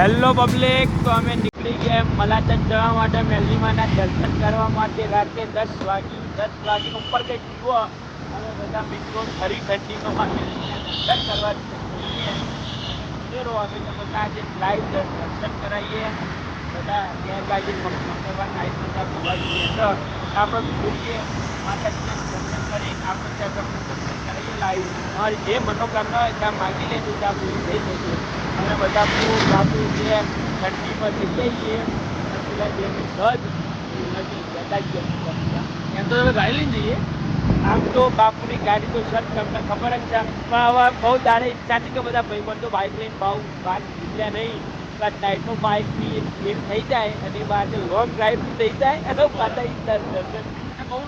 Hello public તો અમે નીકળી ગયા મલાચંદ જવા માટે મેલડીમાના દર્શન કરવા માટે. રાતે દસ વાગ્યું, દસ વાગીને ઉપર કંઈક જુઓ. અમે બધા મિત્રો ફરી ઠંડીમાં દર્શન કરવા અમે તો બધા આજે લાઈવ દર્શન કરાવીએ. બધા ગેરકાયદે મંગળવાર લાઈવ બધા આપણે જોઈએ માતાજીના દર્શન કરી, આપણે ત્યાં લાઈવ અમારી જે મનોકામના ત્યાં માગી લેજો ત્યાં પૂરી થઈ જશે અમે બધા પૂરું બાપુ છે ઠંડીમાં થઈ જઈએ અને પેલા જે સજ નથી જતા જ એમ તો તમે ગાડી લઈને જઈએ. આમ તો બાપુની ગાડી તો સર તમને ખબર જ છે પણ હવે બહુ દાડે ઈચ્છા છે કે બધા ભાઈબંધો બાઇક લઈને બહુ બહાર નીકળ્યા નહીં. નાઇટનો બાઇક બી એક થઈ જાય અને બહાર લોંગ ડ્રાઈવ થઈ જાય અને પાછા ઈચ્છા બહુ.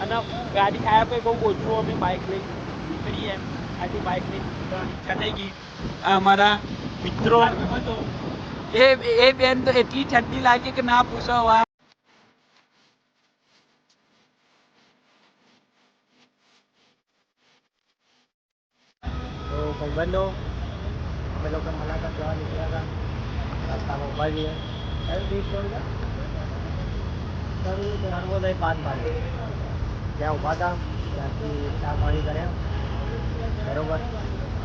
અને ગાડી આવ્યા પછી બહુ ઓછું અમે બાઇક લઈ નીકળીએ આજે બાઇક નીકળવાની ઈચ્છા થઈ ગઈ. અમારા મિત્રો, એ એ બેન તો એટલી ઠંડી લાગે કે ના પૂછો વાત ભાઈબંધો, અમે લોકો મુલાકાત જવા નીકળ્યા હતા. રસ્તામાં ઊભા છીએ કયું દિવસ છે નર્મદોદય પાંચ માર્ગ ત્યાં ઊભા હતા. ત્યાંથી ચા પાણી કર્યા. બરોબર.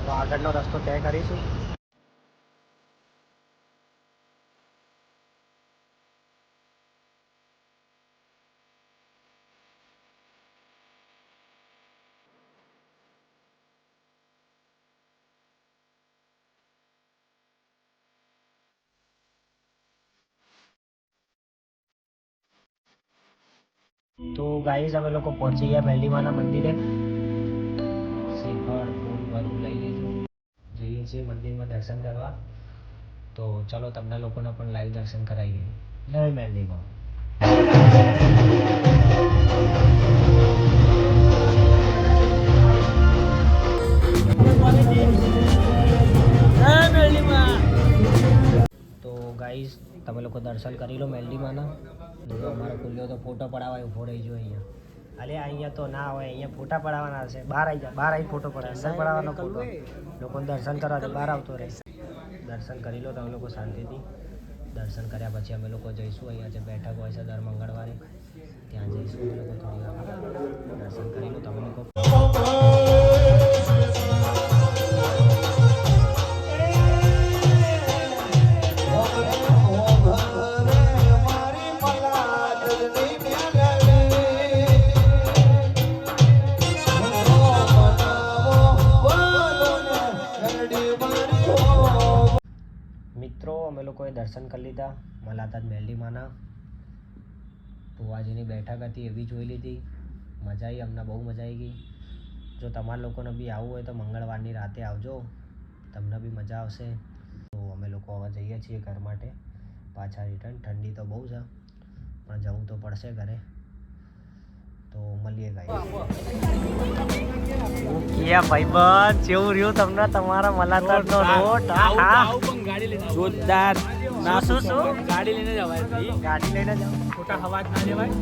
તો આગળનો રસ્તો તય કરીશું. તો ગાઈઝ અમે લોકો પહોંચી ગયા મેલડીમાના મંદિરે. શ્રીફળ, ફૂલ, બધું લઈ લીધું. જઈએ છીએ મંદિરમાં દર્શન કરવા. તો ચલો તમને લોકોને પણ લાઈવ દર્શન કરાવીએ. જય મેલડીમાં ગાઈઝ તમે લોકો દર્શન કરી લો મેલડીમાંના. જો અમારો ખુલ્યો તો ફોટો પડાવવા ઊભો રહી જો અહીંયા. અરે અહીંયા તો ના હોય અહીંયા ફોટા પડાવવાના હશે બહાર આવી જા બહાર આવી ફોટો પડાવે અંદર પડાવવાનો ફોટો. લોકોને દર્શન કરવા તો બહાર આવતો રહે. દર્શન કરી લો તમે લોકો શાંતિથી. દર્શન કર્યા પછી અમે લોકો જઈશું. અહીંયા જે બેઠક હોય છે દર મંગળવારે ત્યાં જઈશું અમે લોકો થોડી દર્શન કરી લો તમે લોકો. મિત્રો, અમે લોકોએ દર્શન કરી લીધા મલાતાજ મેલડીમાના ભુવાજીની બેઠક હતી એવી જોઈ લીધી. મજા આવી અમને બહુ મજા આવી ગઈ. જો તમારા લોકોને બી આવવું હોય તો મંગળવારની રાતે આવજો. તમને બી મજા આવશે. તો અમે લોકો હવે જઈએ છીએ ઘર માટે. પાછા રિટર્ન ઠંડી તો બહુ છે, પણ જવું તો પડશે ઘરે. તો મળીએ ગાઈ કે ભાઈબંધ જેવું રહ્યું તમને તમારા મલાતાનો રોટ જોરદાર. ના શું, શું, શું? ગાડી લઈને જવાય ગાડી લઈને જાઓ ખોટા હવા ના લેવાય.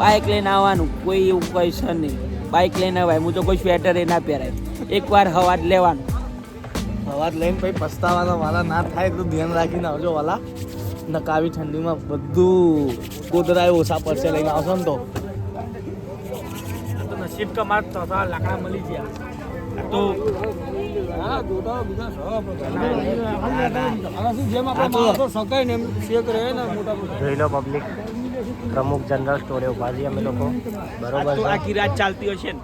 બાઇક લઈને આવવાનું કોઈ એવું કોઈ છે નહીં. બાઇક લઈને આવાય. હું તો કોઈ સ્વેટર એ ના પહેરાય. એકવાર હવા જ લેવાનું. અવાજ લઈને પછી પસ્તાવાના વાલા ના થાય એટલું ધ્યાન રાખીને આવજો વાલા. નકાવી ઠંડીમાં બધું ગોદરાય ઓછા પડશે લઈને આવશો ને તો. તો નસીબ કમાર તો લાકડા મળી ગયા. તો જોઈ લો પબ્લિક પ્રમુખ જનરલ સ્ટોરે ઊભા છીએ અમે લોકો. આ બરોબર આખી રાત ચાલતી હશે ને.